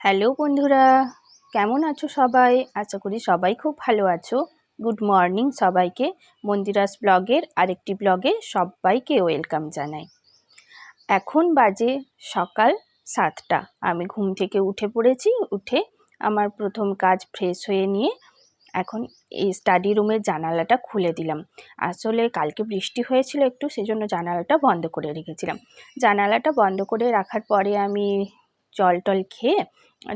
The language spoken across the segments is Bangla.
হ্যালো বন্ধুরা, কেমন আছো সবাই? আশা করি সবাই খুব ভালো আছো। গুড মর্নিং সবাইকে। মন্দিরাস ব্লগের আরেকটি ব্লগে সবাইকে ওয়েলকাম জানাই। এখন বাজে সকাল সাতটা। আমি ঘুম থেকে উঠে পড়েছি, উঠে আমার প্রথম কাজ ফ্রেশ হয়ে নিয়ে এখন এই স্টাডি রুমের জানালাটা খুলে দিলাম। আসলে কালকে বৃষ্টি হয়েছিল একটু, সেজন্য জানালাটা বন্ধ করে রেখেছিলাম। জানালাটা বন্ধ করে রাখার পরে আমি জল টল খেয়ে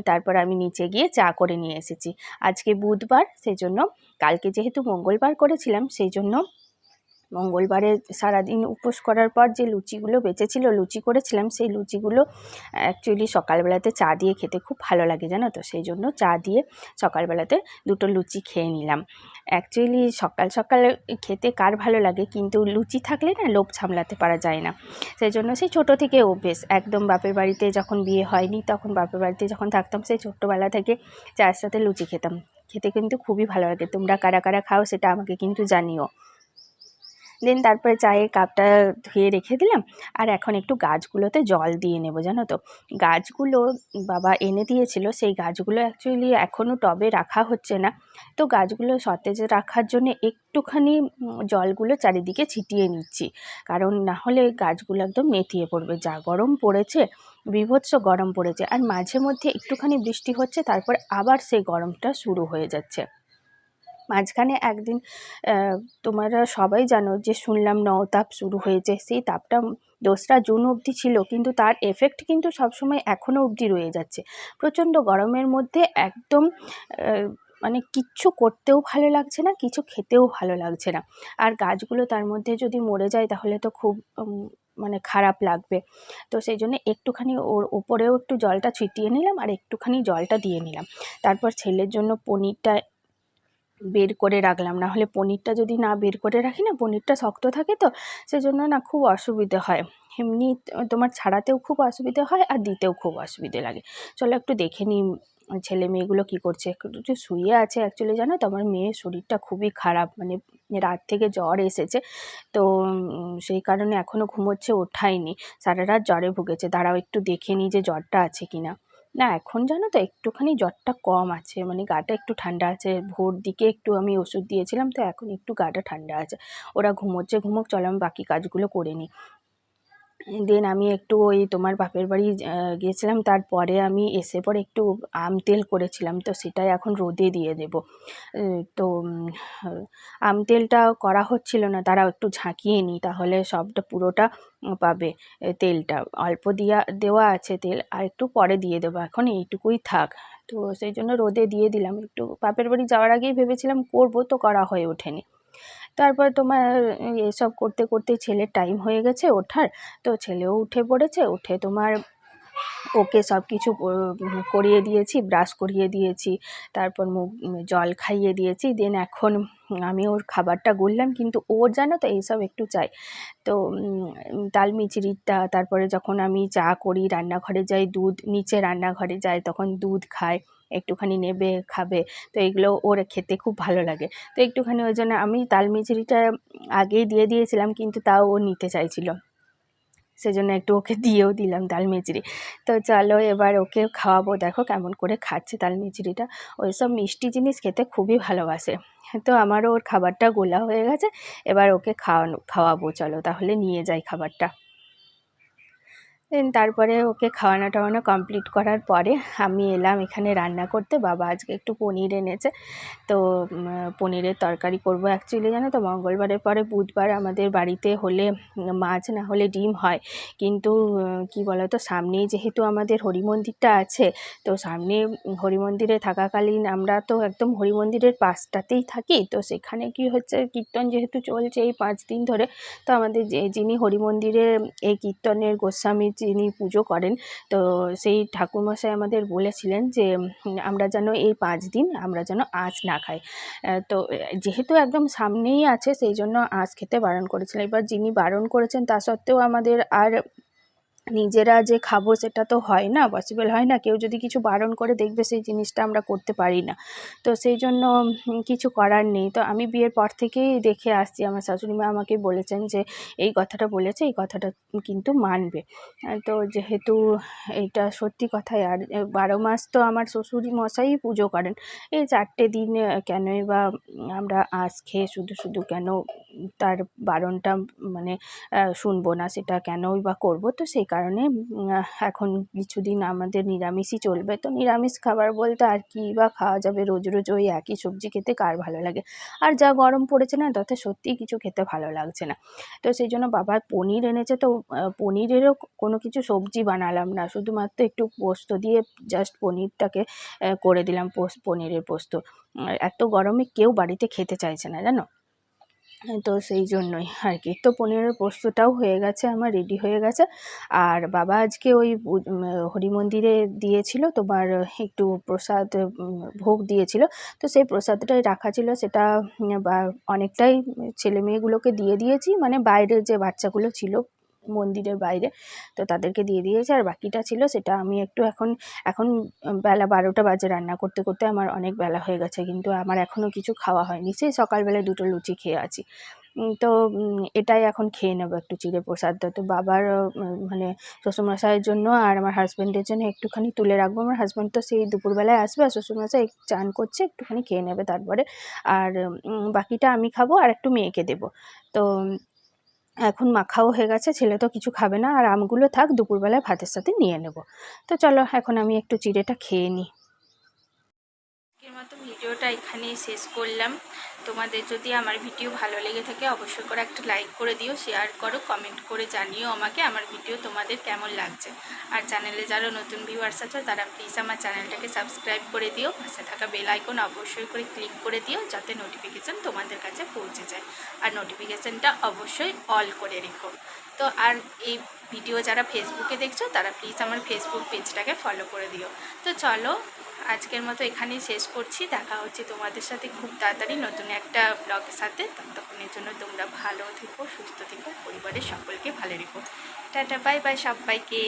তারপর আমি নিচে গিয়ে চা করে নিয়ে এসেছি। আজকে বুধবার সেই জন্য কালকে যেহেতু মঙ্গলবার করেছিলাম সেই জন্য মঙ্গলবারে সারাদিন উপোস করার পর যে লুচিগুলো বেঁচেছিল, লুচি করেছিলাম, সেই লুচিগুলো অ্যাকচুয়ালি সকালবেলাতে চা দিয়ে খেতে খুব ভালো লাগে, জানো তো? সেই জন্য চা দিয়ে সকালবেলাতে দুটো লুচি খেয়ে নিলাম। অ্যাকচুয়ালি সকাল সকাল খেতে কার ভালো লাগে? কিন্তু লুচি থাকলে না লোভ সামলাতে পারা যায় না। সেই জন্য সেই ছোটো থেকে অভ্যেস। একদম বাপের বাড়িতে যখন বিয়ে হয়নি, তখন বাপের বাড়িতে যখন থাকতাম, সেই ছোট্টোবেলা থেকে চায়ের সাথে লুচি খেতাম। খেতে কিন্তু খুবই ভালো লাগে। তোমরা কারা কারা খাও, সেটা আমাকে কিন্তু জানিও। দেন তারপরে চায়ের কাপটা ধুয়ে রেখে দিলাম। আর এখন একটু গাছগুলোতে জল দিয়ে নেব, জানো তো? গাছগুলো বাবা এনে দিয়েছিল, সেই গাছগুলো অ্যাকচুয়ালি এখনও টবে রাখা হচ্ছে না। তো গাছগুলো সতেজ রাখার জন্য একটুখানি জলগুলো চারিদিকে ছিটিয়ে নিচ্ছি। কারণ না হলে গাছগুলো একদম নেতিয়ে পড়বে। যা গরম পড়েছে, বিভৎস গরম পড়েছে। আর মাঝে মধ্যে একটুখানি বৃষ্টি হচ্ছে, তারপর আবার সেই গরমটা শুরু হয়ে যাচ্ছে। মাঝখানে একদিন তোমরা সবাই জানো যে শুনলাম নওতাপ শুরু হয়েছে। সেই তাপটা দোসরা জুন অবধি ছিল, কিন্তু তার এফেক্ট কিন্তু সবসময় এখনও অবধি রয়ে যাচ্ছে। প্রচণ্ড গরমের মধ্যে একদম মানে কিচ্ছু করতেও ভালো লাগছে না, কিছু খেতেও ভালো লাগছে না। আর গাছগুলো তার মধ্যে যদি মরে যায়, তাহলে তো খুব মানে খারাপ লাগবে। তো সেই জন্য একটুখানি ওর ওপরেও একটু জলটা ছিটিয়ে নিলাম, আর একটুখানি জলটা দিয়ে নিলাম। তারপর ছেলের জন্য পনিরটা বের করে রাখলাম। না হলে পনিরটা যদি না বের করে রাখি না, পনিরটা শক্ত থাকে তো সেজন্য না খুব অসুবিধে হয়। এমনি তোমার ছাড়াতেও খুব অসুবিধে হয় আর দিতেও খুব অসুবিধে লাগে। চলো একটু দেখে নিই ছেলে মেয়েগুলো কী করছে। একটু শুয়ে আছে অ্যাকচুয়ালি জানো তো? আমার মেয়ের শরীরটা খুবই খারাপ মানে রাত থেকে জ্বর এসেছে। তো সেই কারণে এখনও ঘুমোচ্ছে, ওঠায়নি। সারা রাত জ্বরে ভুগেছে। দাঁড়াও, একটু দেখে নিই যে জ্বরটা আছে কি না না, এখন জানো তো একটুখানি জ্বরটা কম আছে মানে গাটা একটু ঠান্ডা আছে, ভোর দিকে একটু আমি ওষুধ দিয়েছিলাম, তো এখন একটু গাটা ঠান্ডা আছে। ওরা ঘুমোচ্ছে, ঘুমোক, চলো আমি বাকি কাজগুলো করে নিই। দেন আমি একটু ওই তোমার বাপের বাড়ি গিয়েছিলাম। তারপরে আমি এসে পরে একটু আম তেল করেছিলাম। তো সেটাই এখন রোদে দিয়ে দেব। তো আম তেলটা করা হচ্ছিল না। তারা একটু ঝাঁকিয়ে নিই তাহলে সবটা পুরোটা পাবে তেলটা। অল্প দিয়া, দেওয়া আছে তেল, আর একটু পরে দিয়ে দেবো। এখন এইটুকুই থাক। তো সেই জন্য রোদে দিয়ে দিলাম। একটু বাপের বাড়ি যাওয়ার আগেই ভেবেছিলাম করব, তো করা হয়ে ওঠেনি। তারপর তোমার এসব করতে করতে ছেলের টাইম হয়ে গেছে ওঠার। তো ছেলেও উঠে পড়েছে, উঠে তোমার ওকে সব কিছু করিয়ে দিয়েছি ব্রাশ করিয়ে দিয়েছি, তারপর মুখ জল খাইয়ে দিয়েছি। দেন এখন আমি ওর খাবারটা গড়লাম, কিন্তু ওর জানো তো এইসব একটু চাই তো তাল মিচড়িটা, তারপরে যখন আমি চা করি, রান্নাঘরে যাই, দুধ, নিচে রান্নাঘরে যাই তখন দুধ খায়। একটুখানি নেবে, খাবে। তো এগুলো ওর খেতে খুব ভালো লাগে। তো একটুখানি ওই জন্য আমি তাল মিচড়িটা আগেই দিয়ে দিয়েছিলাম, কিন্তু তাও ও নিতে চাইছিল। সেজন্য একটু ওকে দিয়েও দিলাম তাল মিচড়ি। তো চলো এবার ওকে খাওয়াবো। দেখো কেমন করে খাচ্ছে তাল মিচড়িটা। ওই সব মিষ্টি জিনিস খেতে খুবই ভালোবাসে। তো আমারও ওর খাবারটা গোলা হয়ে গেছে। এবার ওকে খাওয়ানো, খাওয়াবো। চলো তাহলে নিয়ে যাই খাবারটা। দেন তারপরে ওকে খাওয়ানো টাওয়ানো কমপ্লিট করার পরে আমি এলাম এখানে রান্না করতে। বাবা আজকে একটু পনির এনেছে। তো পনিরের তরকারি করব অ্যাকচুয়ালি জানো তো? মঙ্গলবারের পরে বুধবার আমাদের বাড়িতে হলে মাছ না হলে ডিম হয়। কিন্তু কি বলো তো সামনেই যেহেতু আমাদের হরি মন্দিরটা আছে, তো সামনে হরি মন্দিরে থাকাকালীন আমরা তো একদম হরি মন্দিরের পাশটাতেই থাকি। তো সেখানে কি হচ্ছে? কীর্তন যেহেতু চলছে এই পাঁচ দিন ধরে, তো আমাদের যে যিনি হরি মন্দিরে এই কীর্তনের গোস্বামী যিনি পুজো করেন, তো সেই ঠাকুরমশাই আমাদের বলেছিলেন যে, আমরা যেন এই পাঁচ দিন আমরা যেন আঁচ না খাই। তো যেহেতু একদম সামনেই আছে, সেই জন্য আঁচ খেতে বারণ করেছিলেন। এবার যিনি বারণ করেছেন, তা সত্ত্বেও আমাদের আর নিজেরা যে খাব সেটা তো হয় না পসিবল হয় না। কেউ যদি কিছু বারণ করে দেখবে সেই জিনিসটা আমরা করতে পারি না। তো সেই জন্য কিছু করার নেই। তো আমি বিয়ের পর থেকেই দেখে আসছি, আমার শাশুড়ি মা আমাকে বলেছেন যে, এই কথাটা বলেছে, এই কথাটা কিন্তু মানবে। তো যেহেতু এইটা সত্যি কথাই আর বারো মাস তো আমার শ্বশুরি মশাই পুজো করেন, এই চারটে দিন কেনই বা আমরা আঁশ খেয়ে শুধু শুধু কেন তার বারণটা মানে শুনব না, সেটা কেনই বা করব, তো সেই কারণে এখন কিছুদিন আমাদের নিরামিষই চলবে। তো নিরামিষ খাবার বলতে আর কি বা খাওয়া যাবে রোজ রোজ ওই একই সবজি খেতে কার ভালো লাগে? আর যা গরম পড়েছে না, তাতে সত্যিই কিছু খেতে ভালো লাগছে না। তো সেই জন্য বাবা পনির এনেছে, তো পনিরেরও কোনো কিছু সবজি বানালাম না। শুধুমাত্র একটু পোস্ত দিয়ে জাস্ট পনিরটাকে করে দিলাম পনিরের পোস্ত। এত গরমে কেউ বাড়িতে খেতে চাইছে না, জানো? তো সেই জন্যই আর কি তো পনিরের পোস্তটাও হয়ে গেছে, আমার রেডি হয়ে গেছে। আর বাবা আজকে ওই হরি মন্দিরে দিয়েছিল তোমার একটু প্রসাদ ভোগ দিয়েছিল। তো সেই প্রসাদটাই রাখা ছিল, সেটা অনেকটাই ছেলে মেয়েগুলোকে দিয়ে দিয়েছি। মানে বাইরের যে বাচ্চাগুলো ছিল মন্দিরের বাইরে। তো তাদেরকে দিয়ে দিয়েছি আর বাকিটা ছিল সেটা আমি একটু এখন এখন বেলা বারোটা বাজে রান্না করতে করতে আমার অনেক বেলা হয়ে গেছে কিন্তু আমার এখনও কিছু খাওয়া হয়নি। সেই সকালবেলায় দুটো লুচি খেয়ে আছি। তো এটাই এখন খেয়ে নেব একটু চিড়ে প্রসাদটা তো বাবার মানে শ্বশুরমশাইয়ের জন্য আর আমার হাজব্যান্ডের জন্য একটুখানি তুলে রাখব। আমার হাজব্যান্ড তো সেই দুপুরবেলায় আসবে আর শ্বশুরমশাই চান করছে, একটুখানি খেয়ে নেবে তারপরে। আর বাকিটা আমি খাব আর একটু মেয়েকে দেবো। তো এখন মাখাও হয়ে গেছে, ছেলে তো কিছু খাবে না, আর আমগুলো থাক, দুপুরবেলায় ভাতের সাথে নিয়ে নেব। তো চলো, এখন আমি একটু চিড়েটা খেয়ে নিই। আজকের মতো ভিডিওটা এখানেই শেষ করলাম। তোমাদের যদি আমার ভিডিও ভালো লেগে থাকে, অবশ্যই করে একটা লাইক করে দিও শেয়ার করো কমেন্ট করে জানিও আমাকে আমার ভিডিও তোমাদের কেমন লাগছে। আর চ্যানেলে যারা নতুন ভিউয়ার্স আছে, তারা প্লিজ আমার চ্যানেলটাকে সাবস্ক্রাইব করে দিও। পাশে থাকা বেল আইকন অবশ্যই করে ক্লিক করে দিও, যাতে নোটিফিকেশান তোমাদের কাছে পৌঁছে যায়। আর নোটিফিকেশানটা অবশ্যই অল করে রেখো। তো আর এই ভিডিও যারা ফেসবুকে দেখছ, তারা প্লিজ আমার ফেসবুক পেজটাকে ফলো করে দিও। তো চলো আজকের মতো এখানেই শেষ করছি। দেখা হচ্ছে তোমাদের সাথে খুব তাড়াতাড়ি নতুন একটা ব্লগের সাথে। ততক্ষণের জন্য তোমরা ভালো থেকো, সুস্থ থেকো, পরিবারের সকলকে ভালো রেখো। টাটা, বাই বাই সবাইকে।